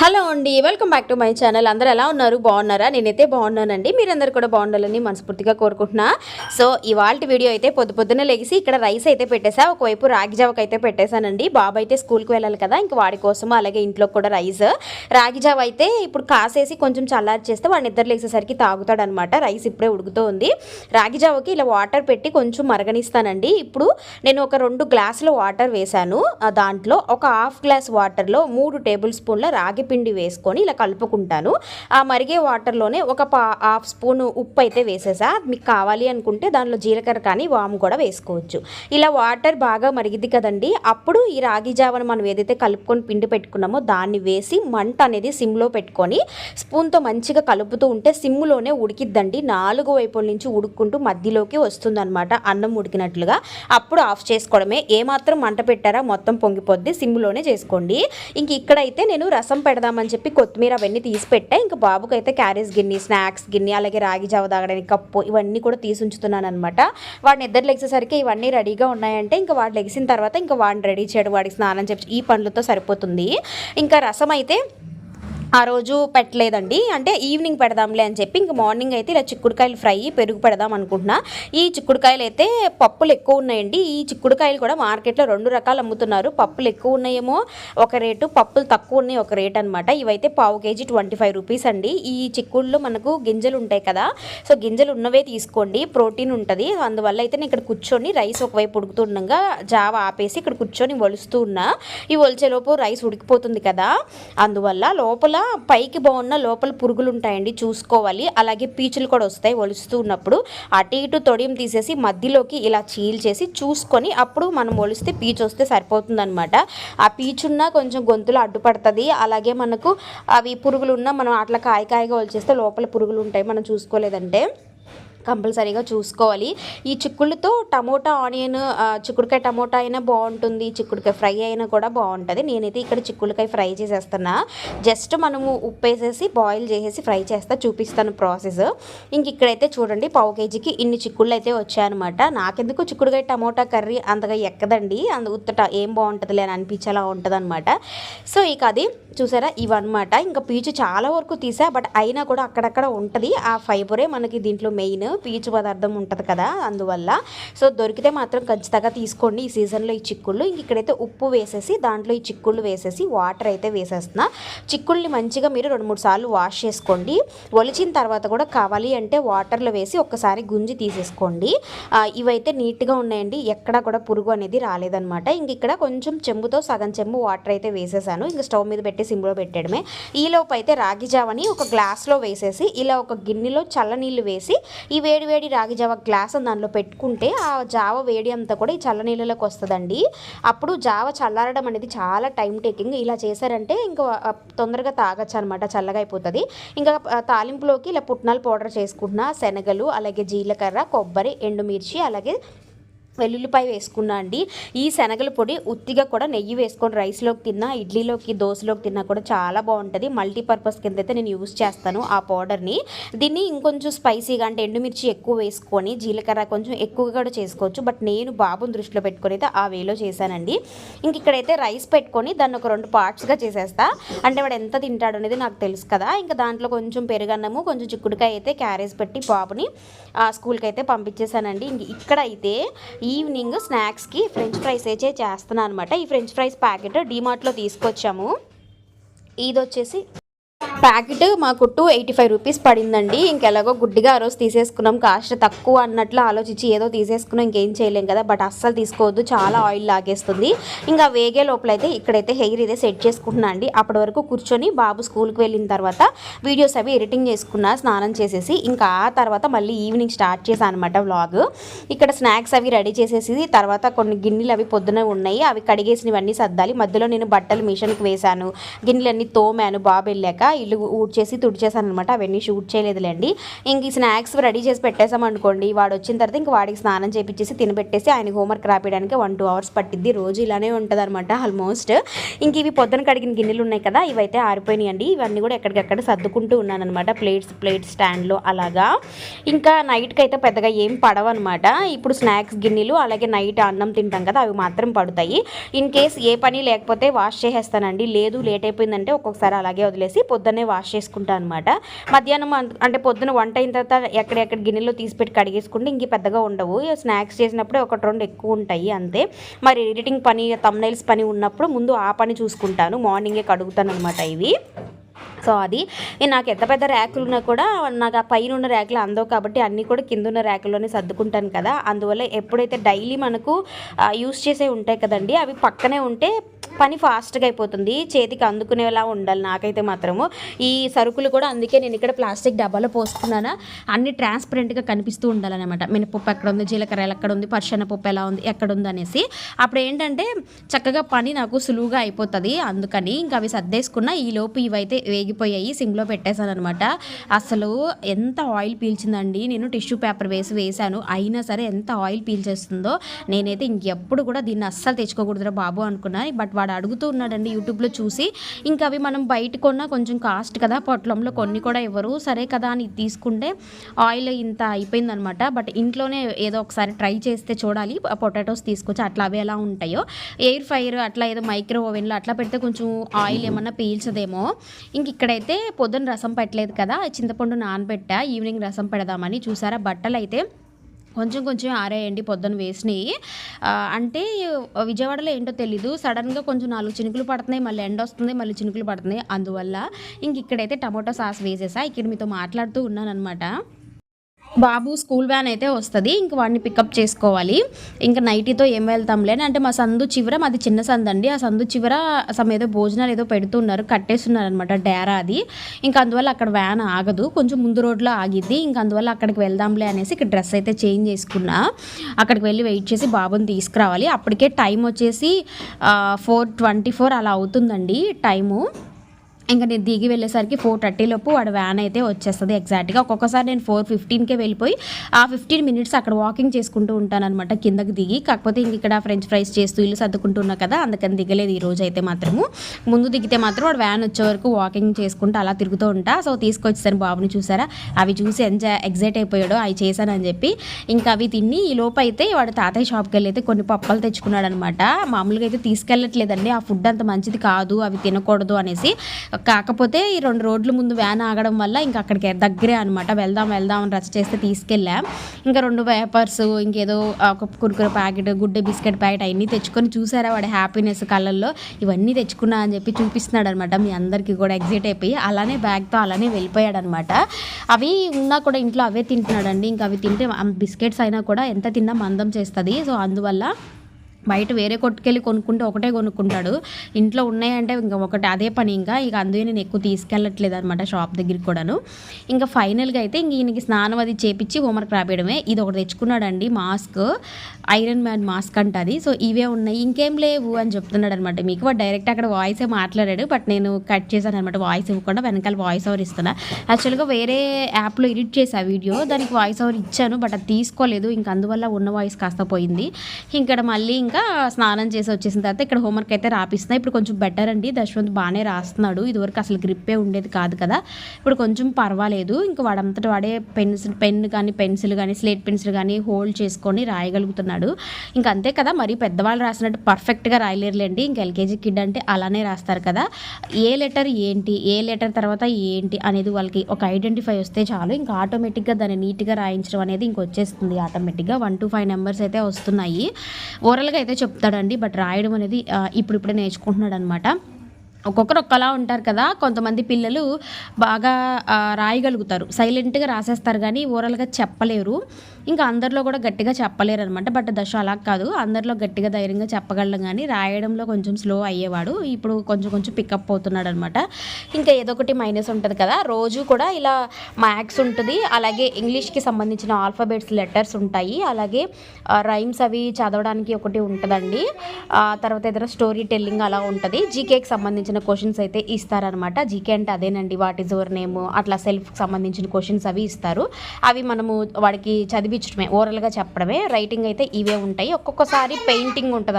Hello అండి welcome back to my channel. అందరూ ఎలా ఉన్నారు? బాగున్నారా? నేనైతే బాగున్నానండి. మీరందరూ కూడా బాగుండాలని మనస్ఫూర్తిగా కోరుకుంటున్నా. సో ఇవాళ వీడియో అయితే పొద్దు పొద్దున లెగిసి ఇక్కడ రైస్ అయితే పెట్టేసా. ఒకవైపు రాగి జావకి అయితే పెట్టేశానండి. బాబు అయితే స్కూల్కి వెళ్ళాలి కదా ఇంక వాడి కోసం అలాగే ఇంట్లో కూడా రైస్. రాగి జావ అయితే ఇప్పుడు కాసేసి కొంచెం చల్లారి చేస్తే వాడిని నిద్ర లేసేసరికి తాగుతాడనమాట. రైస్ ఇప్పుడే ఉడుకుతూ ఉంది. రాగి జావకి ఇలా వాటర్ పెట్టి కొంచెం మరగనిస్తానండి. ఇప్పుడు నేను ఒక రెండు గ్లాసుల వాటర్ వేశాను. దాంట్లో ఒక హాఫ్ గ్లాస్ వాటర్లో మూడు టేబుల్ స్పూన్ల రాగి పిండి వేసుకొని ఇలా కలుపుకుంటాను. ఆ మరిగే వాటర్లోనే ఒక పా హాఫ్ స్పూన్ ఉప్పు అయితే వేసేసా మీకు కావాలి అనుకుంటే దానిలో జీలకర్ర కానీ వాము కూడా వేసుకోవచ్చు. ఇలా వాటర్ బాగా మరిగిద్ది కదండి. అప్పుడు ఈ రాగి జావను మనం ఏదైతే కలుపుకొని పిండి పెట్టుకున్నామో దాన్ని వేసి మంట అనేది సిమ్లో పెట్టుకొని స్పూన్తో మంచిగా కలుపుతూ ఉంటే సిమ్లోనే ఉడికిద్దండి. నాలుగు వైపుల నుంచి ఉడుక్కుంటూ మధ్యలోకి వస్తుందన్నమాట అన్నం ఉడికినట్లుగా. అప్పుడు ఆఫ్ చేసుకోవడమే. ఏమాత్రం మంట పెట్టారా మొత్తం పొంగిపోద్ది. సిమ్లోనే చేసుకోండి. ఇంక ఇక్కడైతే నేను రసం పెడతాను పెడదామని చెప్పి కొత్తిమీర అవన్నీ తీసి పెట్టా. ఇంకా బాబుకి అయితే క్యారేజ్ గిన్నె స్నాక్స్ గిన్నె అలాగే రాగి జావ తాగడానికి కప్పు ఇవన్నీ కూడా తీసి ఉంచుతున్నాను అనమాట వాడిని ఇద్దరు లెగిసేసరికి ఇవన్నీ రెడీగా ఉన్నాయంటే ఇంకా వాడు లెగిసిన తర్వాత ఇంకా వాడిని రెడీ చేయడం. వాడికి స్నానం చెప్పి ఈ పనులతో సరిపోతుంది. ఇంకా రసం అయితే ఆ రోజు పెట్టలేదండి. అంటే ఈవినింగ్ పెడదాంలే అని చెప్పి ఇంక మార్నింగ్ అయితే ఇలా చిక్కుడుకాయలు ఫ్రై పెరుగు పెడదాం అనుకుంటున్నా. ఈ చిక్కుడుకాయలు అయితే పప్పులు ఎక్కువ ఉన్నాయండి. ఈ చిక్కుడుకాయలు కూడా మార్కెట్లో రెండు రకాలు అమ్ముతున్నారు. పప్పులు ఎక్కువ ఉన్నాయేమో ఒక రేటు పప్పులు తక్కువ ఉన్నాయి ఒక రేట్ అనమాట ఇవైతే పావు కేజీ ట్వంటీ ఫైవ్ రూపీస్ అండి. ఈ చిక్కుడులో మనకు గింజలు ఉంటాయి కదా సో గింజలు ఉన్నవే తీసుకోండి. ప్రోటీన్ ఉంటుంది. అందువల్ల అయితే నేను ఇక్కడ కూర్చొని రైస్ ఒకవైపు ఉడుకుతుండగా జావ ఆపేసి ఇక్కడ కూర్చొని ఒలుస్తూ ఉన్నా. ఈ ఒలిచేలోపు రైస్ ఉడికిపోతుంది కదా అందువల్ల లోపల పైకి బాగున్న లోపల పురుగులు ఉంటాయండి చూసుకోవాలి. అలాగే పీచులు కూడా వస్తాయి ఒలుస్తూ ఉన్నప్పుడు. అటు ఇటు తొడియం తీసేసి మధ్యలోకి ఇలా చీల్చేసి చూసుకొని అప్పుడు మనం ఒలిస్తే పీచు వస్తే సరిపోతుంది ఆ పీచున్నా కొంచెం గొంతులో అడ్డుపడుతుంది. అలాగే మనకు అవి పురుగులున్నా మనం అట్లా కాయ కాయగా ఒలిచేస్తే లోపల పురుగులు ఉంటాయి మనం చూసుకోలేదంటే. కంపల్సరీగా చూసుకోవాలి. ఈ చిక్కుళ్ళతో టమోటా ఆనియన్ చిక్కుడుకాయ టమోటా అయినా బాగుంటుంది. చిక్కుడుకాయ ఫ్రై అయినా కూడా బాగుంటుంది. నేనైతే ఇక్కడ చిక్కుడుకాయ ఫ్రై చేసేస్తున్నా. జస్ట్ మనము ఉప్పు వేసేసి బాయిల్ చేసేసి ఫ్రై చేస్తా చూపిస్తాను ప్రాసెస్. ఇంక ఇక్కడైతే చూడండి పావు కేజీకి ఇన్ని చిక్కుళ్ళు అయితే వచ్చాయన్నమాట. నాకెందుకు చిక్కుడుకాయ టమోటా కర్రీ అంతగా ఎక్కదండి? అందు ఉత్తట ఏం బాగుంటుందిలే అని అనిపించేలా ఉంటుంది అనమాట సో ఇక అది చూసారా? ఇవన్నమాట. ఇంకా పీచు చాలా వరకు తీసా బట్ అయినా కూడా అక్కడక్కడ ఉంటుంది. ఆ ఫైబరే మనకి దీంట్లో మెయిన్. పీచు పదార్థం ఉంటుంది కదా అందువల్ల. సో దొరికితే మాత్రం ఖచ్చితంగా తీసుకోండి ఈ సీజన్లో ఈ చిక్కుళ్ళు. ఇక్కడైతే ఉప్పు వేసేసి దాంట్లో ఈ చిక్కుళ్ళు వేసేసి వాటర్ అయితే వేసేస్తున్నా. చిక్కుల్ని మంచిగా మీరు రెండు మూడు సార్లు వాష్ చేసుకోండి. ఒలిచిన తర్వాత కూడా కావాలి అంటే వాటర్లో వేసి ఒక్కసారి గుంజి తీసేసుకోండి. ఇవైతే నీట్గా ఉన్నాయండి. ఎక్కడా కూడా పురుగు అనేది రాలేదనమాట ఇంక ఇక్కడ కొంచెం చెంబుతో సగం చెంబు వాటర్ అయితే వేసేసాను. ఇంక స్టవ్ మీద పెట్టి సిమ్లో పెట్టడమే. ఈలోపు అయితే రాగి జావని ఒక గ్లాస్లో వేసేసి ఇలా ఒక గిన్నెలో చల్లనీళ్ళు వేసి ఈ వేడి వేడి రాగి జావ గ్లాస్ దానిలో పెట్టుకుంటే ఆ జావ వేడి అంతా కూడా ఈ చల్ల నీళ్ళలోకి వస్తుందండి. అప్పుడు జావ చల్లారడం అనేది చాలా టైం టేకింగ్. ఇలా చేశారంటే ఇంకా తొందరగా తాగొచ్చు అనమాట చల్లగా అయిపోతుంది. ఇంకా తాలింపులోకి ఇలా పుట్నాలు పౌడర్ చేసుకుంటున్న శనగలు అలాగే జీలకర్ర కొబ్బరి ఎండుమిర్చి అలాగే వెల్లుల్లిపాయ వేసుకున్నా అండి. ఈ శనగల పొడి ఉత్తిగా కూడా నెయ్యి వేసుకొని రైస్లోకి తిన్నా ఇడ్లీలోకి దోశలోకి తిన్నా కూడా చాలా బాగుంటుంది. మల్టీపర్పస్ కింద అయితే నేను యూస్ చేస్తాను ఆ పౌడర్ని. దీన్ని ఇంకొంచెం స్పైసీగా అంటే ఎండుమిర్చి ఎక్కువ వేసుకొని జీలకర్ర కొంచెం ఎక్కువగా కూడా చేసుకోవచ్చు. బట్ నేను బాబుని దృష్టిలో పెట్టుకొని అయితే ఆ వేలో చేశానండి. ఇంక ఇక్కడైతే రైస్ పెట్టుకొని దాన్ని ఒక రెండు పార్ట్స్గా చేసేస్తా. అంటే వాడు ఎంత తింటాడు అనేది నాకు తెలుసు కదా. ఇంకా దాంట్లో కొంచెం పెరుగన్నము కొంచెం చిక్కుడుకాయ అయితే క్యారేజ్ పెట్టి బాబుని ఆ, స్కూల్కి అయితే పంపించేశానండి. ఇంక ఇక్కడ అయితే ఈవినింగ్ స్నాక్స్కి ఫ్రెంచ్ ఫ్రైస్ అయితే చేస్తున్నాను అనమాట ఈ ఫ్రెంచ్ ఫ్రైస్ ప్యాకెట్ డీమార్ట్లో తీసుకొచ్చాము. ఇది వచ్చేసి ప్యాకెట్ మాకు టూ ఎయిటీ ఫైవ్ రూపీస్ పడిందండి. ఇంకెలాగో గుడ్డిగా ఆ రోజు తీసేసుకున్నాం. కాస్ట్ తక్కువ అన్నట్లు ఆలోచించి ఏదో తీసేసుకున్నాం. ఇంకేం చేయలేం కదా. బట్ అస్సలు తీసుకోవద్దు. చాలా ఆయిల్ లాగేస్తుంది. ఇంకా వేగే లోపల అయితే ఇక్కడైతే హెయిర్ ఇదే సెట్ చేసుకుంటున్నా అండి. అప్పటి వరకు కూర్చొని బాబు స్కూల్కి వెళ్ళిన తర్వాత వీడియోస్ అవి ఎడిటింగ్ చేసుకున్నా స్నానం చేసేసి ఇంకా ఆ తర్వాత మళ్ళీ ఈవినింగ్ స్టార్ట్ చేశాను అనమాట వ్లాగ్. ఇక్కడ స్నాక్స్ అవి రెడీ చేసేసి తర్వాత కొన్ని గిన్నెలు అవి పొద్దున ఉన్నాయి. అవి కడిగేసినవన్నీ సర్దాలి. మధ్యలో నేను బట్టలు మిషన్కి వేశాను. గిన్నెలన్నీ తోమాను బాబు వెళ్ళాక. చెట్లు ఊడ్చేసి తుడిచేసాను అనమాట అవన్నీ షూట్ చేయలేదులేండి. ఇంక ఈ స్నాక్స్ రెడీ చేసి పెట్టేసాం అనుకోండి. వాడు వచ్చిన తర్వాత ఇంక వాడికి స్నానం చేపించేసి తినబెట్టేసి ఆయన హోంవర్క్ రాపించడానికి వన్ టూ అవర్స్ పట్టిద్ది. రోజు ఇలానే ఉంటుంది అనమాట ఆల్మోస్ట్. ఇంక ఇవి పొద్దున కడిగిన గిన్నెలు ఉన్నాయి కదా ఇవైతే ఆరిపోయినాయండి. ఇవన్నీ కూడా ఎక్కడికక్కడ సర్దుకుంటూ ఉన్నాను అనమాట ప్లేట్స్ ప్లేట్ స్టాండ్లో అలాగా. ఇంకా నైట్కి అయితే పెద్దగా ఏం పడవన్నమాట. ఇప్పుడు స్నాక్స్ గిన్నెలు అలాగే నైట్ అన్నం తింటాం కదా అవి మాత్రం పడతాయి. ఇన్ కేస్ ఏ పని లేకపోతే వాష్ చేసేస్తానండి. లేదు లేట్ అయిపోయిందంటే ఒక్కొక్కసారి అలాగే వదిలేసి పొద్దున్నే వాష్ చేసుకుంటాను అనమాట మధ్యాహ్నం అంటే పొద్దున వంట అయిన తర్వాత ఎక్కడెక్కడ గిన్నెలో తీసి పెట్టి కడిగేసుకుంటే ఇంక పెద్దగా ఉండవు. స్నాక్స్ చేసినప్పుడు ఒకటి రెండు ఎక్కువ ఉంటాయి అంతే. మరి ఎడిటింగ్ పని తమ్నైల్స్ పని ఉన్నప్పుడు ముందు ఆ పని చూసుకుంటాను. మార్నింగే కడుగుతాను అనమాట ఇవి. సో అది. నాకు ఎంత పెద్ద ర్యాకులు ఉన్నా కూడా నాకు ఆ పైన ఉన్న ర్యాకులు అందవు కాబట్టి అన్నీ కూడా కింద ఉన్న ర్యాకుల్లోనే సర్దుకుంటాను కదా. అందువల్ల ఎప్పుడైతే డైలీ మనకు యూస్ చేసే ఉంటాయి కదండి అవి పక్కనే ఉంటే పని ఫాస్ట్గా అయిపోతుంది. చేతికి అందుకునేలా ఉండాలి నాకైతే మాత్రము. ఈ సరుకులు కూడా అందుకే నేను ఇక్కడ ప్లాస్టిక్ డబ్బాలో పోసుకున్నానా. అన్ని ట్రాన్స్పరెంట్గా కనిపిస్తూ ఉండాలన్నమాట. మినపప్పు ఎక్కడ ఉంది జీలకర్ర ఎక్కడ ఉంది పర్షణ పప్పు ఎలా ఉంది ఎక్కడ ఉంది అనేసి. అప్పుడు ఏంటంటే చక్కగా పని నాకు సులువుగా అయిపోతుంది. అందుకని ఇంకా అవి సర్దేసుకున్న ఈ లోపు ఇవైతే వేగిపోయాయి సింగ్లో పెట్టేశాను అనమాట అసలు ఎంత ఆయిల్ పీల్చిందండి. నేను టిష్యూ పేపర్ వేసి వేశాను. అయినా సరే ఎంత ఆయిల్ పీల్చేస్తుందో నేనైతే ఇంకెప్పుడు కూడా దీన్ని అస్సలు తెచ్చుకోకూడదురా బాబు అనుకున్నాను బట్ వాడు అడుగుతూ ఉన్నాడండి యూట్యూబ్లో చూసి ఇంకా అవి మనం బయట కొన్నా కొంచెం కాస్ట్ కదా పొట్లంలో కొన్ని కూడా ఇవ్వరు. సరే కదా అని తీసుకుంటే ఆయిల్ ఇంత అయిపోయిందనమాట బట్ ఇంట్లోనే ఏదో ఒకసారి ట్రై చేస్తే చూడాలి. పొటాటోస్ తీసుకొచ్చి అట్లా అవి ఎలా ఉంటాయో. ఎయిర్ ఫైర్ అట్లా ఏదో మైక్రో ఓవెన్లో అట్లా పెడితే కొంచెం ఆయిల్ ఏమన్నా పీల్చదేమో. ఇంక ఇక్కడైతే పొద్దున్న రసం పెట్టలేదు కదా చింతపండు నానబెట్టా ఈవినింగ్ రసం పెడదామని చూసారా? బట్టలు అయితే కొంచెం కొంచెం ఆరేయండి పొద్దున వేసినాయి. అంటే విజయవాడలో ఏంటో తెలీదు. సడన్గా కొంచెం నాలుగు చినుకులు పడుతున్నాయి మళ్ళీ ఎండ వస్తుంది మళ్ళీ చినుకులు పడుతున్నాయి. అందువల్ల ఇంక ఇక్కడైతే టమాటో సాస్ వేసేసా. ఇక్కడ మీతో మాట్లాడుతూ ఉన్నాను అనమాట బాబు స్కూల్ వ్యాన్ అయితే వస్తుంది. ఇంక వాడిని పికప్ చేసుకోవాలి. ఇంకా నైటీతో ఏం వెళ్తాంలే అని అంటే మా సందు చివర మాది చిన్న సందు అండి ఆ సందు చివర సమ్ ఏదో భోజనాలు ఏదో పెడుతున్నారు కట్టేస్తున్నారు అనమాట డేరా అది. ఇంకా అందువల్ల అక్కడ వ్యాన్ ఆగదు. కొంచెం ముందు రోడ్లో ఆగిద్ది. ఇంకా అందువల్ల అక్కడికి వెళ్దాంలే అనేసి ఇక్కడ డ్రెస్ అయితే చేంజ్ చేసుకున్నా. అక్కడికి వెళ్ళి వెయిట్ చేసి బాబుని తీసుకురావాలి. అప్పటికే టైం వచ్చేసి ఫోర్ ట్వంటీ ఫోర్ అలా అవుతుందండి టైము. ఇంకా నేను దిగి వెళ్ళేసరికి ఫోర్ థర్టీ లోపు వాడు వ్యాన్ అయితే వచ్చేస్తుంది ఎగ్జాక్ట్గా ఒక్కొక్కసారి నేను ఫోర్ ఫిఫ్టీన్కే వెళ్ళిపోయి ఆ ఫిఫ్టీన్ మినిట్స్ అక్కడ వాకింగ్ చేసుకుంటూ ఉంటాను అనమాట కిందకి దిగి. కాకపోతే ఇంక ఇక్కడ ఫ్రెంచ్ ఫ్రైస్ చేస్తూ ఇల్లు సర్దుకుంటున్నా కదా అందుకని దిగలేదు ఈ రోజు అయితే మాత్రము. ముందు దిగితే మాత్రం వాడు వ్యాన్ వచ్చే వరకు వాకింగ్ చేసుకుంటూ అలా తిరుగుతూ ఉంటా. సో తీసుకొచ్చేసాను బాబుని చూసారా? అవి చూసి ఎంజాయ్ ఎగ్జైట్ అయిపోయాడు అవి చేశానని చెప్పి ఇంకా అవి తిని ఈ లోపు అయితే వాడు తాతయ్య షాప్కి వెళ్ళి అయితే కొన్ని పప్పలు తెచ్చుకున్నాడు అనమాట మామూలుగా అయితే తీసుకెళ్ళట్లేదండి. ఆ ఫుడ్ అంత మంచిది కాదు అవి తినకూడదు అనేసి కాకపోతే ఈ రెండు రోడ్ల ముందు వ్యాన్ ఆగడం వల్ల ఇంకా అక్కడికి దగ్గరే అనమాట వెళ్దాం వెళ్దాం అని రచ్చ చేస్తే తీసుకెళ్ళాం. ఇంకా రెండు పేపర్స్ ఇంకేదో ఒక కురుకుర ప్యాకెట్ గుడ్డ బిస్కెట్ ప్యాకెట్ అవన్నీ తెచ్చుకొని చూసారా వాడి హ్యాపీనెస్ కళ్ళల్లో? ఇవన్నీ తెచ్చుకున్నా అని చెప్పి చూపిస్తున్నాడు అనమాట మీ అందరికీ కూడా ఎగ్జిట్ అయిపోయి అలానే బ్యాగ్తో అలానే వెళ్ళిపోయాడు అనమాట అవి ఉన్నా కూడా ఇంట్లో అవే తింటున్నాడండి. ఇంకా అవి తింటే బిస్కెట్స్ అయినా కూడా ఎంత తిన్నా మందం చేస్తుంది. సో అందువల్ల బయట వేరే కొట్టుకెళ్ళి కొనుక్కుంటే ఒకటే కొనుక్కుంటాడు. ఇంట్లో ఉన్నాయంటే ఇంకా ఒకటి అదే పని. ఇంకా ఇక అందుకే నేను ఎక్కువ తీసుకెళ్ళట్లేదు అనమాట షాప్ దగ్గరికి కూడాను. ఇంకా ఫైనల్గా అయితే ఇంక ఈయనకి స్నానం అది చేపించి హోంవర్క్ రాపేయడమే. ఇది ఒకటి తెచ్చుకున్నాడండి మాస్క్. ఐరన్ మ్యాన్ మాస్క్ అంట అది. సో ఇవే ఉన్నాయి. ఇంకేం లేవు అని చెప్తున్నాడు అనమాట మీకు వాడు డైరెక్ట్ అక్కడ వాయిసే మాట్లాడాడు బట్ నేను కట్ చేశాను అనమాట వాయిస్ ఇవ్వకుండా వెనకాల వాయిస్ ఓవర్ ఇస్తున్నా. యాక్చువల్గా వేరే యాప్లో ఎడిట్ చేసా వీడియో దానికి వాయిస్ ఓవర్ ఇచ్చాను బట్ అది తీసుకోలేదు. ఇంకా అందువల్ల ఉన్న వాయిస్ కాస్త పోయింది. ఇక్కడ మళ్ళీ ఇంకా స్నానం చేసి వచ్చేసిన తర్వాత ఇక్కడ హోంవర్క్ అయితే రాపిస్తున్నా. ఇప్పుడు కొంచెం బెటర్ అండి. దశవంత్ బాగానే రాస్తున్నాడు. ఇదివరకు అసలు గ్రిప్పే ఉండేది కాదు కదా. ఇప్పుడు కొంచెం పర్వాలేదు. ఇంకా వాడంతట వాడే పెన్స్ పెన్ కానీ పెన్సిల్ కానీ స్లేట్ పెన్సిల్ కానీ హోల్డ్ చేసుకొని రాయగలుగుతున్నాడు. ఇంకా అంతే కదా. మరి పెద్దవాళ్ళు రాసినట్టు పర్ఫెక్ట్గా రాయలేరులేండి. ఇంకా ఎల్కేజీ కిడ్ అంటే అలానే రాస్తారు కదా. ఏ లెటర్ ఏంటి? ఏ లెటర్ తర్వాత ఏంటి? అనేది వాళ్ళకి ఒక ఐడెంటిఫై వస్తే చాలు. ఇంకా ఆటోమేటిక్గా దాన్ని నీట్గా రాయించడం అనేది ఇంక వచ్చేస్తుంది ఆటోమేటిక్గా వన్ టు ఫైవ్ నెంబర్స్ అయితే వస్తున్నాయి. ఓరల్గా అయితే చెప్తాడండి. బట్ రాయడం అనేది ఇప్పుడిప్పుడే నేర్చుకుంటున్నాడు అనమాట ఒక్కొక్కరు ఒక్కలా ఉంటారు కదా. కొంతమంది పిల్లలు బాగా రాయగలుగుతారు. సైలెంట్గా రాసేస్తారు కానీ ఓరల్గా చెప్పలేరు. ఇంకా అందరిలో కూడా గట్టిగా చెప్పలేరు అనమాట బట్ దశ అలా కాదు. అందరిలో గట్టిగా ధైర్యంగా చెప్పగలం కానీ రాయడంలో కొంచెం స్లో అయ్యేవాడు. ఇప్పుడు కొంచెం కొంచెం పికప్ అవుతున్నాడు అనమాట ఇంకా ఏదో ఒకటి మైనస్ ఉంటుంది కదా. రోజు కూడా ఇలా మ్యాథ్స్ ఉంటుంది. అలాగే ఇంగ్లీష్కి సంబంధించిన ఆల్ఫాబెట్స్ లెటర్స్ ఉంటాయి. అలాగే రైమ్స్ అవి చదవడానికి ఒకటి ఉంటుందండి. తర్వాత ఏదైనా స్టోరీ టెల్లింగ్ అలా ఉంటుంది. జీకేకి సంబంధించిన క్వశ్చన్స్ అయితే ఇస్తారనమాట. జీకే అంటే అదేనండి. వాట్ ఈజ్ యువర్ నేమ్ అట్లా సెల్ఫ్కి సంబంధించిన క్వశ్చన్స్ అవి ఇస్తారు. అవి మనము వాడికి చదివి చదివించడమే ఓరల్గా చెప్పడమే. రైటింగ్ అయితే ఇవే ఉంటాయి. ఒక్కొక్కసారి పెయింటింగ్ ఉంటుంది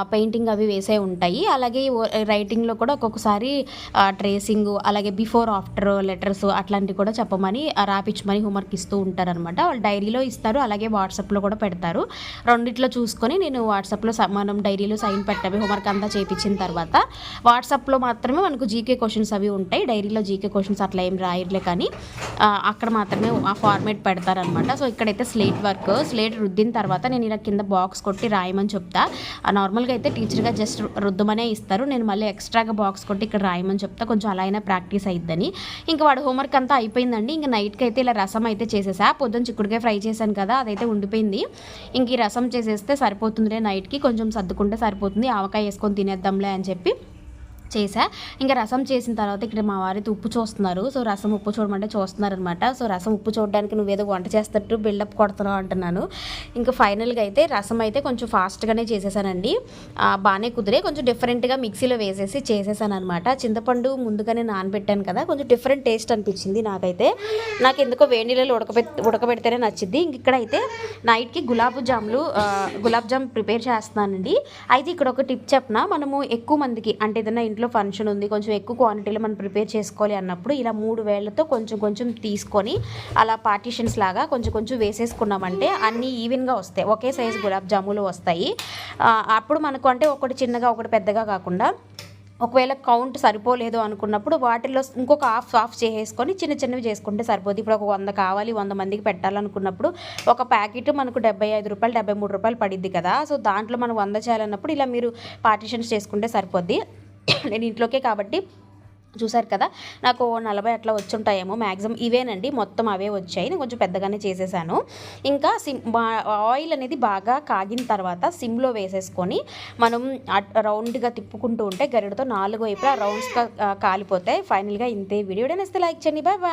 పెయింటింగ్ అవి వేసే ఉంటాయి. అలాగే రైటింగ్లో కూడా ఒక్కొక్కసారి ట్రేసింగ్ అలాగే బిఫోర్ ఆఫ్టర్ లెటర్స్ అట్లాంటివి కూడా చెప్పమని రాపించమని హోంవర్క్ ఇస్తూ ఉంటారనమాట. వాళ్ళు డైరీలో ఇస్తారు అలాగే వాట్సాప్లో కూడా పెడతారు. రెండిట్లో చూసుకొని నేను వాట్సాప్లో స- మనం డైరీలో సైన్ పెట్టాము హోంవర్క్ అంతా చేయించిన తర్వాత వాట్సాప్లో మాత్రమే మనకు జీకే క్వశ్చన్స్ అవి ఉంటాయి. డైరీలో జీకే క్వశ్చన్స్ అట్లా ఏం రాయట్లే కానీ అక్కడ మాత్రమే ఆ ఫార్మేట్ పెడతారనమాట. సో ఇక్కడైతే స్లేట్ వర్క్ స్లేట్ రుద్దిన తర్వాత నేను ఇలా కింద బాక్స్ కొట్టి రాయమని చెప్తా. నార్మల్గా అయితే టీచర్గా జస్ట్ రుద్దమనే ఇస్తారు. నేను మళ్ళీ ఎక్స్ట్రాగా బాక్స్ కొట్టి ఇక్కడ రాయమని చెప్తా. కొంచెం అలా అయినా ప్రాక్టీస్ అయిద్దని. ఇంకా వాడు హోంవర్క్ అంతా అయిపోయిందండి. ఇంకా నైట్కి అయితే ఇలా రసం అయితే చేసేసా. పొద్దున్న చిక్కుడుకాయ ఫ్రై చేశాను కదా అదైతే ఉండిపోయింది. ఇంక ఈ రసం చేసేస్తే సరిపోతుందిలే నైట్కి. కొంచెం సర్దుకుంటే సరిపోతుంది. ఆవకాయ వేసుకొని తినేద్దాంలే అని చెప్పి చేసా ఇంకా రసం చేసిన తర్వాత ఇక్కడ మా వారైతే ఉప్పు చూస్తున్నారు. సో రసం ఉప్పు చూడమంటే చూస్తున్నారనమాట. సో రసం ఉప్పు చూడడానికి నువ్వేదో వంట చేస్తట్టు బిల్డప్ కొడుతున్నావు అంటున్నాను. ఇంకా ఫైనల్గా అయితే రసం అయితే కొంచెం ఫాస్ట్గానే చేసేసానండి. బాగానే కుదిరే. కొంచెం డిఫరెంట్గా మిక్సీలో వేసేసి చేసేసాను అనమాట చింతపండు ముందుగానే నానబెట్టాను కదా కొంచెం డిఫరెంట్ టేస్ట్ అనిపించింది నాకైతే. నాకు ఎందుకో వేడి నీళ్ళలో ఉడకబెట్ ఉడకబెడితేనే నచ్చింది. ఇంక ఇక్కడైతే నైట్కి గులాబ్ జాములు గులాబ్ జామ్ ప్రిపేర్ చేస్తున్నానండి. అయితే ఇక్కడ ఒక టిప్ చెప్పిన మనము ఎక్కువ మందికి అంటే ఏదైనా ఇంట్లో ఫంక్షన్ ఉంది కొంచెం ఎక్కువ క్వాంటిటీలో మనం ప్రిపేర్ చేసుకోవాలి అన్నప్పుడు ఇలా మూడు వేళ్ళతో కొంచెం కొంచెం తీసుకొని అలా పార్టీషన్స్ లాగా కొంచెం కొంచెం వేసేసుకున్నామంటే అన్నీ ఈవెన్గా వస్తాయి ఒకే సైజు గులాబ్ జాములు వస్తాయి. అప్పుడు మనకు అంటే ఒకటి చిన్నగా ఒకటి పెద్దగా కాకుండా ఒకవేళ కౌంట్ సరిపోలేదు అనుకున్నప్పుడు వాటిల్లో ఇంకొక హాఫ్ హాఫ్ చేసేసుకొని చిన్న చిన్నవి చేసుకుంటే సరిపోతుంది ఇప్పుడు ఒక వంద కావాలి వంద మందికి పెట్టాలనుకున్నప్పుడు ఒక ప్యాకెట్ మనకు డెబ్బై ఐదు రూపాయలు డెబ్బై మూడు రూపాయలు పడిద్ది కదా. సో దాంట్లో మనం వంద చేయాలన్నప్పుడు ఇలా మీరు పార్టీషన్స్ చేసుకుంటే సరిపోద్ది. నేను ఇంట్లోకే కాబట్టి చూసారు కదా నాకు ఓ నలభై అట్లా వచ్చుంటాయేమో మ్యాక్సిమం ఇవేనండి మొత్తం అవే వచ్చాయి. నేను కొంచెం పెద్దగానే చేసేసాను. ఇంకా సిమ్ ఆయిల్ అనేది బాగా కాగిన తర్వాత సిమ్లో వేసేసుకొని మనం అట్- రౌండ్గా తిప్పుకుంటూ ఉంటే గరిడతో నాలుగు వైపులా రౌండ్స్గా కాలిపోతాయి. ఫైనల్గా ఇంతే వీడియో. నచ్చితే లైక్ చేయండి. Bye bye.